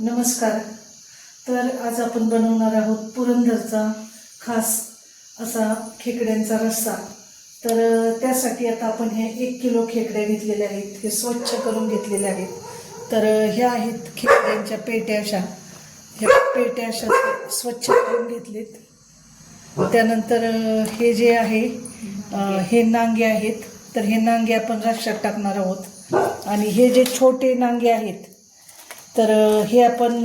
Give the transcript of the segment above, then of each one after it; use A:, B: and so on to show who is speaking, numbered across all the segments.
A: नमस्कार. तर आज आपण बनवणार आहोत पुरंदरचा खास असा खेकड्यांचा रस्सा. तर त्यासाठी आता आपण हे एक किलो खेकड्या घेतलेल्या आहेत. हे स्वच्छ करून घेतलेले आहेत. तर ह्या आहेत खेकड्यांच्या पेट्या अशा. ह्या पेट्या अशा स्वच्छ करून घेतलेत. त्यानंतर हे जे आहे हे नांगे आहेत. तर हे नांगे आपण रश्शात टाकणार आहोत. आणि हे जे छोटे नांगे आहेत तर हे आपण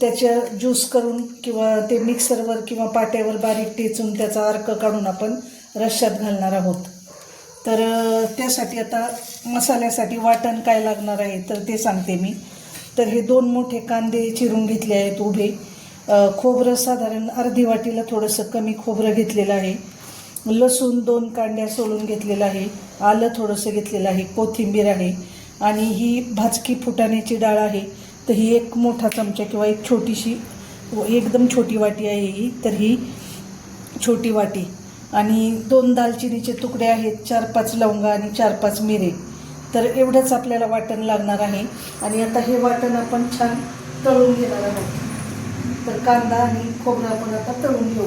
A: त्याच्या ज्यूस करून किंवा ते मिक्सरवर किंवा पाट्यावर बारीक टेचून त्याचा अर्क काढून आपण रश्यात घालणार आहोत. तर त्यासाठी आता मसाल्यासाठी वाटण काय लागणार आहे तर ते सांगते मी. तर हे दोन मोठे कांदे चिरून घेतले आहेत उभे. खोबरं साधारण अर्धी वाटीला थोडंसं कमी खोबरं घेतलेलं आहे. लसूण दोन कांड्या सोलून घेतलेलं आहे. आलं थोडंसं घेतलेलं आहे. कोथिंबीर आहे. आणि ही भाजकी फुटाण्याची डाळ आहे. तर ही एक मोठा चमचा किंवा एक छोटीशी एकदम छोटी वाटी आहे ही. तर ही छोटी वाटी. आणि दोन दालचिनीचे तुकडे आहेत चार पाच लवंगा आणि चार पाच मिरे. तर एवढंच आपल्याला वाटण लागणार आहे. आणि आता हे वाटण आपण छान तळून घेणार आहोत. तर कांदा आणि खोबरं आपण आता तळून घेऊ.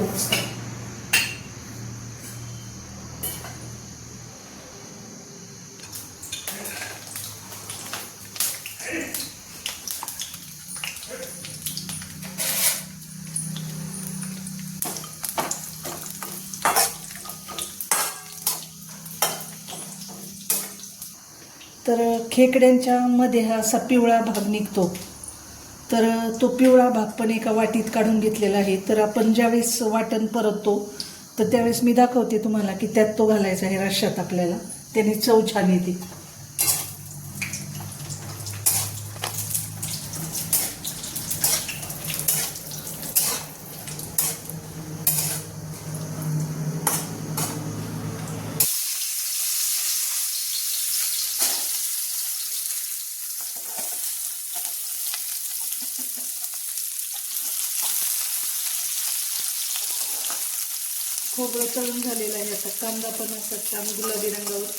A: तर खेकड्यांच्या मध्ये हा असा पिवळा भाग निघतो. तर तो पिवळा भाग पण एका वाटीत काढून घेतलेला आहे. तर आपण ज्यावेळेस वाटण परततो तर त्यावेळेस मी दाखवते तुम्हाला की त्यात तो घालायचा आहे रश्यात आपल्याला. त्याने चव छान येते. खोबरं तळून झालेलं आहे आता. कांदा पण असा छान गुलाबी रंगावर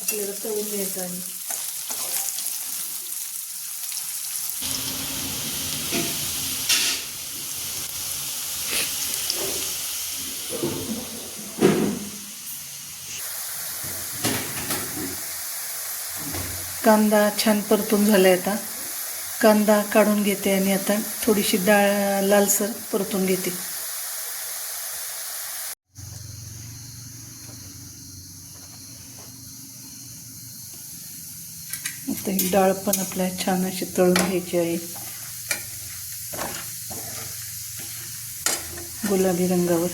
A: आपल्याला तळून घ्यायचा आहे. कांदा छान परतून झालाय आता. कांदा काढून घेते आणि आता थोडीशी डाळ लालसर परतून घेते. आता ही डाळ पण आपल्या छान अशी तळून घ्यायची आहे. गुलाबी रंगावर.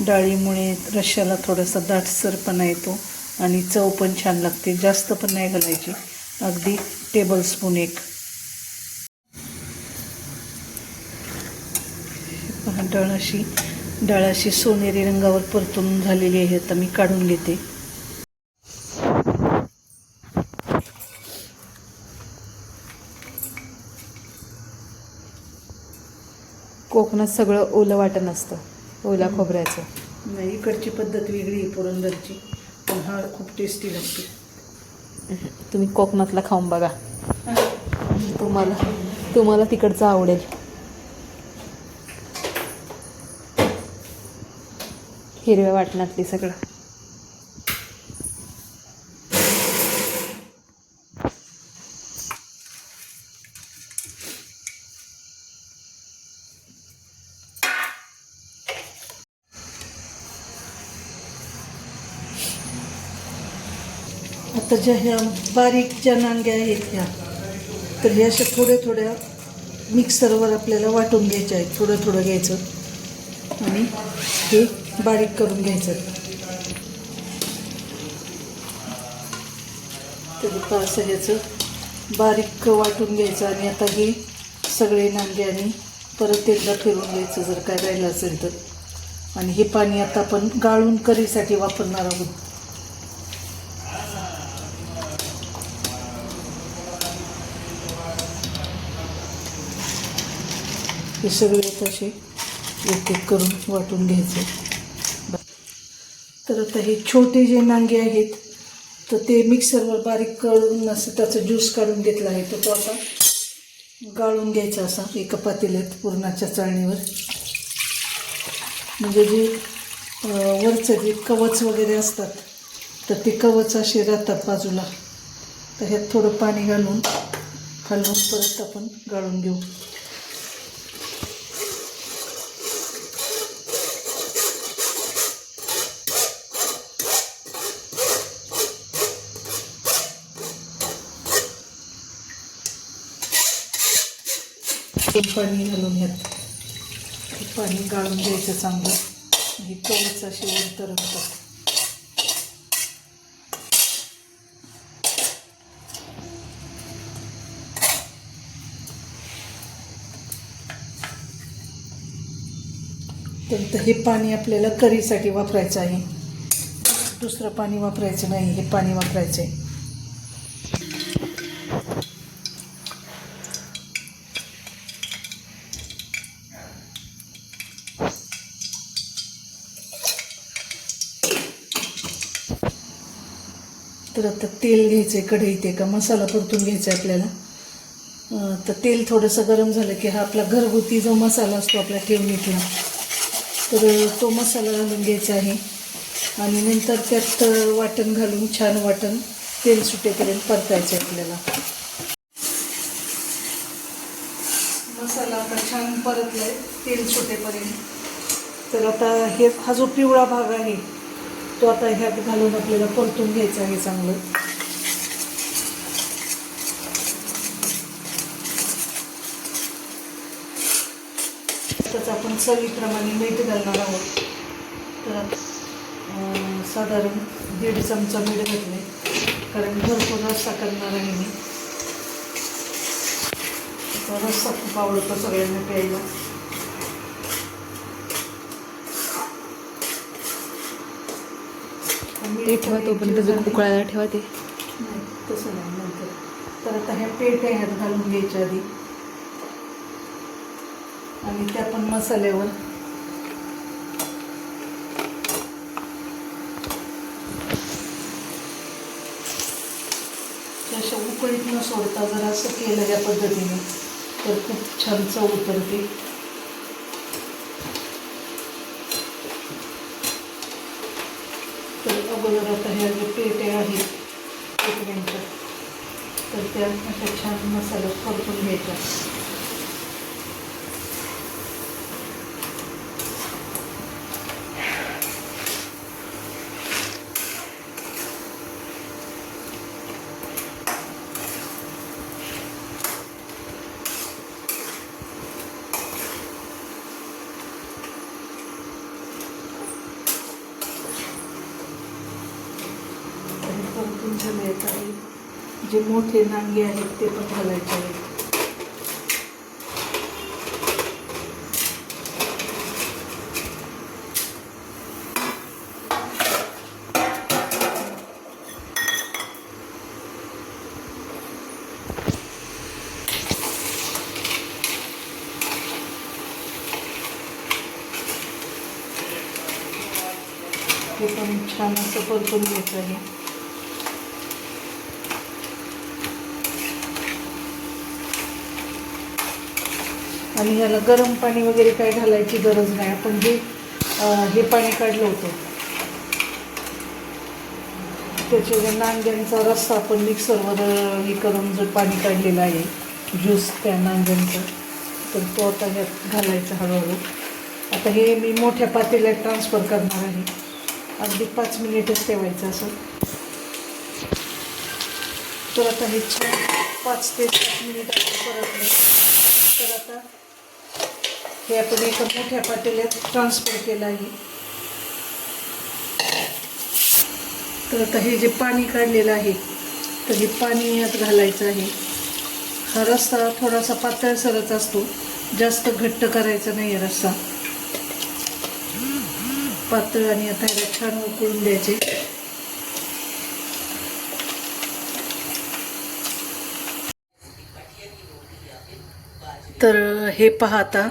A: डाळीमुळे रश्याला थोडासा दाटसरपणा येतो आणि चव पण छान लागते जास्त पण नाही घालायची. अगदी टेबल स्पून एक डाळ अशी डाळ अशी सोनेरी रंगावर परतून झालेली आहे. आता मी काढून घेते.
B: कोकणात सगळं ओलं वाटण असतं. ओला खोबऱ्याचं.
A: नाही इकडची पद्धत वेगळी आहे पुरंदरची. पण हा खूप टेस्टी लागते.
B: तुम्ही कोकणातला खाऊन बघा. तुम्हाला तुम्हाला तिकडचं आवडेल. हिरव्या वाटणातली सगळं.
A: आता ज्या ह्या बारीक ज्या नांग्या आहेत ह्या तर ह्या अशा थोड्या थोड्या मिक्सरवर आपल्याला वाटून घ्यायच्या आहेत थोडं थोडं घ्यायचं. आणि हे बारीक करून घ्यायचं. तर असं ह्याचं बारीक वाटून घ्यायचं आणि आता हे सगळे नांगे आणि परत एकदा फिरून घ्यायचं जर काय राहिलं असेल तर. आणि हे पाणी आता आपण गाळून करीसाठी वापरणार आहोत. हे सगळे तसे एक एक करून वाटून घ्यायचे. तर आता हे छोटे जे नांगे आहेत तर ते मिक्सरवर बारीक करून असं त्याचा ज्यूस काढून घेतला आहे. तर तो आता गाळून घ्यायचा असा एका पातेल्यात पुरणाच्या चाळणीवर. म्हणजे जे वरचं जे कवच वगैरे असतात तर ते कवच असे राहतात बाजूला. तर ह्यात थोडं पाणी घालून हलवून परत आपण गाळून घेऊ. ते पाणी घालून ह्यात हे पाणी गाळून घ्यायचं चांगलं. हे कवच असे वर तर हे पाणी आपल्याला करीसाठी वापरायचं आहे. दुसरं पाणी वापरायचं नाही हे पाणी वापरायचं आहे. तर आता तेल घ्यायचं आहे कढईत आहे का मसाला परतून घ्यायचा आहे आपल्याला तर तेल थोडंसं गरम झालं की हा आपला घरगुती जो मसाला असतो आपल्या ठेवणीतला तर तो मसाला घालून घ्यायचा आहे. आणि नंतर त्यात वाटण घालून छान वाटण तेल सुटेपर्यंत परतायचं आहे आपल्याला. मसाला आता छान परतलाय तेल सुटेपर्यंत. तर आता हे हा जो पिवळा भाग आहे तो आता ह्यात घालून आपल्याला परतून घ्यायचा आहे चांगलं. तसं आपण चवीप्रमाणे मीठ घालणार आहोत. तर साधारण दीड चमचा मीठ घातले कारण भरपूर रस्सा करणार आहे मी. रस्सा खूप आवडतो सगळ्यांना प्यायला.
B: ते ठेवा तोपर्यंत उकळायला ठेवा ते
A: नाही तसं नाही नंतर. तर आता ह्या पेट्या ह्यात घालून घ्यायच्या आधी. आणि त्या पण मसाल्यावर. अशा उकळीत न सोडता जर असं केलं या पद्धतीने तर खूप छान चव उतरते तर अगोदर आता ह्या जे पेटे आहेत पेट्यांच्या तर त्या अशा छान मसाल्यात परतून घ्यायच्या आणि परतून झाले काही जे मोठे नांगे आहेत ते पण घालायचे आहेत. हे पण छान असं परतून घ्यायचं आहे. आणि याला गरम पाणी वगैरे काय घालायची गरज नाही. आपण जे हे पाणी काढलं होतं. त्याच्या नांग्यांचा रस्सा आपण मिक्सरवर हे करून जर पाणी काढलेलं आहे ज्यूस त्या नांग्यांचा तर तो आता ह्यात घालायचा हळूहळू. आता हे मी मोठ्या पातेल्यात ट्रान्सफर करणार आहे. अगदी पाच मिनिटच ठेवायचं असं. तर आता हे छान पाच ते सात मिनिट आपण परतले. तर आता हे आपण एका मोठ्या पातेल्यात ट्रान्सफर केलं आहे. तर आता हे जे पाणी काढलेलं आहे तर हे पाणी यात घालायचं आहे. हा रस्सा थोडासा पातळसरच असतो जास्त घट्ट करायचा नाही आहे रस्सा. पातळ आणि आता याला छान उकळून द्यायचे. तर हे पाहता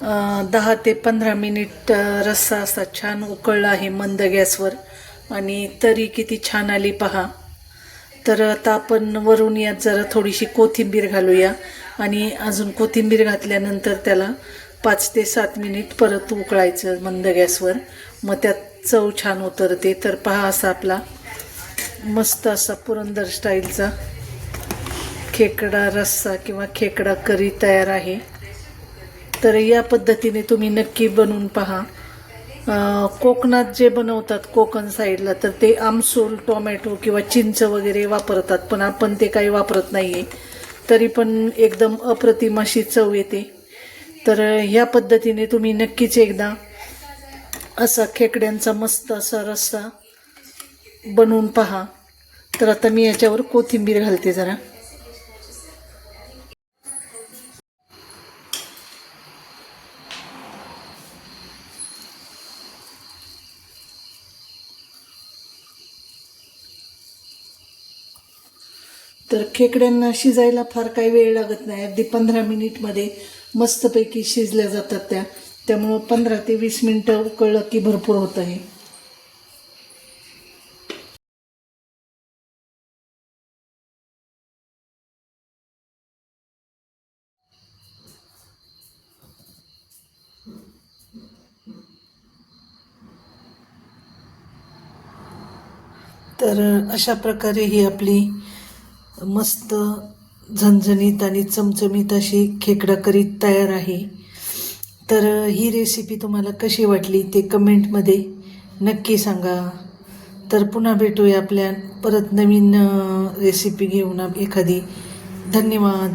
A: दहा ते पंधरा मिनिट रस्सा असा छान उकळला आहे मंद गॅसवर. आणि तरी किती छान आली पहा. तर आता आपण वरून यात जरा थोडीशी कोथिंबीर घालूया. आणि अजून कोथिंबीर घातल्यानंतर त्याला पाच ते सात मिनिट परत उकळायचं मंद गॅसवर. मग त्यात चव छान उतरते. तर पहा असा आपला मस्त असा पुरंदर स्टाईलचा खेकडा रस्सा किंवा खेकडा करी तयार आहे. तर या पद्धतीने तुम्ही नक्की बनवून पहा. कोकणात जे बनवतात कोकण साईडला तर ते आमसूल टोमॅटो किंवा चिंच वगैरे वापरतात पण आपण ते काही वापरत नाही आहे तरी पण एकदम अप्रतिम अशी चव येते. तर ह्या पद्धतीने तुम्ही नक्कीच एकदा असा खेकड्यांचा मस्त असा रस्सा बनवून पहा. तर आता मी याच्यावर कोथिंबीर घालते जरा. तर खेकड्यांना शिजायला फार काही वेळ लागत नाही. अगदी पंधरा मिनिटमध्ये मस्तपैकी शिजल्या जातात त्या. त्यामुळं पंधरा ते वीस मिनटं उकळलं की भरपूर होतं हे तर अशा प्रकारे ही आपली मस्त झणझणीत आणि चमचमीत अशी खेकडा करीत तयार आहे. तर ही रेसिपी तुम्हाला कशी वाटली ते कमेंटमध्ये नक्की सांगा. तर पुन्हा भेटूया आपल्या परत नवीन रेसिपी घेऊन एखादी. धन्यवाद.